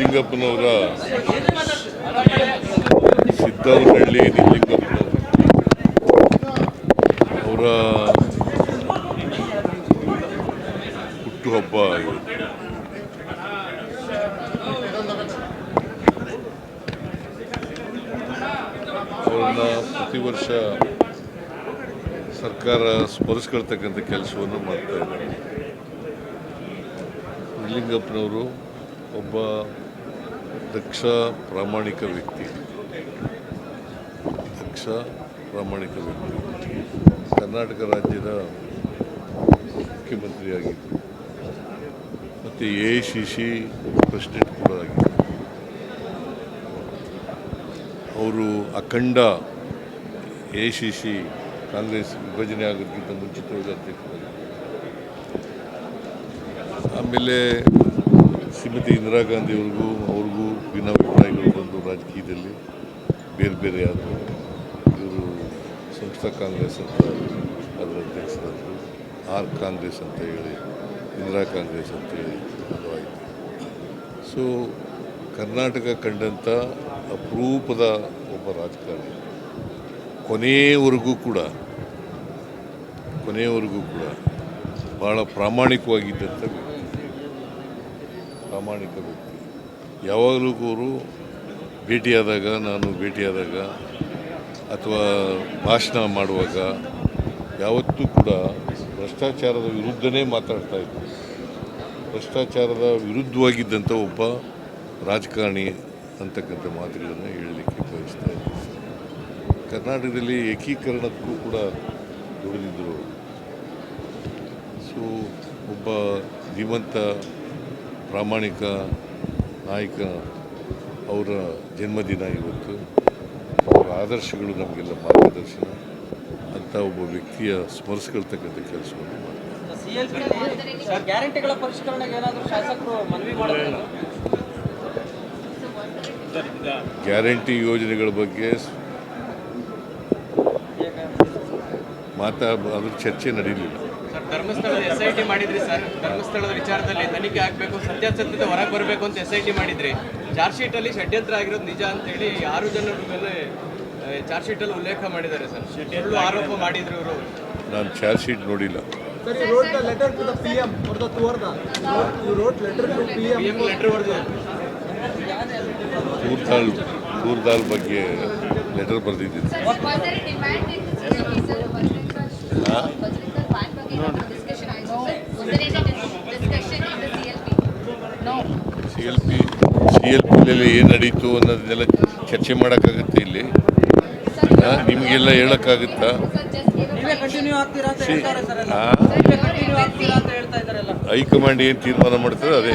ನಿಜಲಿಂಗಪ್ಪನವರ ಸಿದ್ದವನಹಳ್ಳಿ ನಿಜಲಿಂಗಪ್ಪನವರು ಅವರ ಹುಟ್ಟುಹಬ್ಬ ಅವರನ್ನ ಪ್ರತಿ ವರ್ಷ ಸರ್ಕಾರ ಸ್ಮರಿಸ್ಕೊಳ್ತಕ್ಕಂಥ ಕೆಲಸವನ್ನು ಮಾಡ್ತಾ ಇದ್ದಾರೆ. ನಿಜಲಿಂಗಪ್ಪನವರು ಒಬ್ಬ ದಕ್ಷ ಪ್ರಾಮಾಣಿಕ ವ್ಯಕ್ತಿ. ದಕ್ಷ ಪ್ರಾಮಾಣಿಕ ವ್ಯಕ್ತಿ. ಕರ್ನಾಟಕ ರಾಜ್ಯದ ಮುಖ್ಯಮಂತ್ರಿಯಾಗಿದ್ದರು ಮತ್ತು ಎ ಸಿ ಸಿ ಪ್ರೆಸಿಡೆಂಟ್ ಕೂಡ ಆಗಿದ್ದರು ಅವರು ಅಖಂಡ ಎ ಸಿ ಸಿ ಕಾಂಗ್ರೆಸ್ ವಿಭಜನೆ ಆಗೋದಕ್ಕಿಂತ ಮುಂಚಿತವಾಗಿ ಅಧ್ಯಕ್ಷರಾಗಿದ್ದರು ಆಮೇಲೆ ಶ್ರೀಮತಿ ಇಂದಿರಾ ಗಾಂಧಿಯವ್ರಿಗೂ ಅವ್ರಿಗೂ ಭಿನ್ನಾಭಿಪ್ರಾಯಗಳು ಬಂದು ರಾಜಕೀಯದಲ್ಲಿ ಬೇರೆ ಬೇರೆ ಆದರು ಇವರು ಸಂಸ್ಥಾ ಕಾಂಗ್ರೆಸ್ ಅಂತ ಅದರ ಅಧ್ಯಕ್ಷರಾದರು. ಆರ್ ಕಾಂಗ್ರೆಸ್ ಅಂತ ಹೇಳಿ, ಇಂದಿರಾ ಕಾಂಗ್ರೆಸ್ ಅಂತ ಹೇಳಿ ಅದು ಆಯಿತು ಸೊ ಕರ್ನಾಟಕ ಕಂಡಂಥ ಅಪರೂಪದ ಒಬ್ಬ ರಾಜಕಾರಣಿ. ಕೊನೆಯವರೆಗೂ ಕೂಡ ಕೊನೆಯವರೆಗೂ ಕೂಡ ಭಾಳ ಪ್ರಾಮಾಣಿಕವಾಗಿದ್ದಂಥ ವ್ಯಕ್ತಿ. ಪ್ರಾಮಾಣಿಕ ವ್ಯಕ್ತಿ. ಯಾವಾಗಲೂ ಅವರು ಭೇಟಿಯಾದಾಗ ನಾನು ಭೇಟಿಯಾದಾಗ ಅಥವಾ ಭಾಷಣ ಮಾಡುವಾಗ ಯಾವತ್ತೂ ಕೂಡ ಭ್ರಷ್ಟಾಚಾರದ ವಿರುದ್ಧನೇ ಮಾತಾಡ್ತಾ ಇದ್ದರು ಭ್ರಷ್ಟಾಚಾರದ ವಿರುದ್ಧವಾಗಿದ್ದಂಥ ಒಬ್ಬ ರಾಜಕಾರಣಿ ಅಂತಕ್ಕಂಥ ಮಾತುಗಳನ್ನು ಹೇಳಲಿಕ್ಕೆ ಬಯಸ್ತಾ ಇದ್ದರು ಕರ್ನಾಟಕದಲ್ಲಿ ಏಕೀಕರಣಕ್ಕೂ ಕೂಡ ದುಡಿದಿದ್ದರು ಸೊ ಒಬ್ಬ ಧೀಮಂತ ಪ್ರಾಮಾಣಿಕ ನಾಯಕ ಅವರ ಜನ್ಮದಿನ ಇವತ್ತು. ಅವರ ಆದರ್ಶಗಳು ನಮಗೆಲ್ಲ ಮಾರ್ಗದರ್ಶನ. ಅಂತ ಒಬ್ಬ ವ್ಯಕ್ತಿಯ ಸ್ಮರಿಸ್ಕೊಳ್ತಕ್ಕಂಥ ಕೆಲಸವನ್ನು ಮಾಡ್ತಾರೆ ಗ್ಯಾರಂಟಿ ಯೋಜನೆಗಳ ಬಗ್ಗೆ ಮಾತಾ ಅದ್ರ ಚರ್ಚೆ ನಡೀಲಿಲ್ಲ. ಸರ್ ಧರ್ಮಸ್ಥಳದ ಎಸ್ ಐ ಟಿ ಮಾಡಿದ್ರಿ ಸರ್. ಧರ್ಮಸ್ಥಳದ ವಿಚಾರದಲ್ಲಿ ತನಿಖೆ ಆಗಬೇಕು ಸತ್ಯಾಸತ್ಯತೆ ಹೊರಗೆ ಬರಬೇಕು ಅಂತ ಎಸ್ ಐ ಟಿ ಮಾಡಿದ್ರಿ. ಚಾರ್ಜ್ ಶೀಟಲ್ಲಿ ಷಡ್ಯಂತ್ರ ಆಗಿರೋದು ನಿಜ ಅಂತೇಳಿ ಆರು ಜನರ ಮೇಲೆ ಚಾರ್ಜ್ ಶೀಟಲ್ಲಿ ಉಲ್ಲೇಖ ಮಾಡಿದ್ದಾರೆ ಸರ್. ಸುಳ್ಳು ಆರೋಪ ಮಾಡಿದ್ರು ಇವರು. ನಾನು ಚಾರ್ಜ್ ಶೀಟ್ ನೋಡಿಲ್ಲ. Sir, you letter the letter see ಏನು ನಡೀತು ಅನ್ನೋದನ್ನೆಲ್ಲ ಚರ್ಚೆ ಮಾಡೋಕ್ಕಾಗುತ್ತೆ ಇಲ್ಲಿ. ನಿಮಗೆಲ್ಲ ಹೇಳೋಕ್ಕಾಗುತ್ತಾ? ಹೈಕಮಾಂಡ್ ಏನು ತೀರ್ಮಾನ ಮಾಡ್ತದೆ ಅದೇ.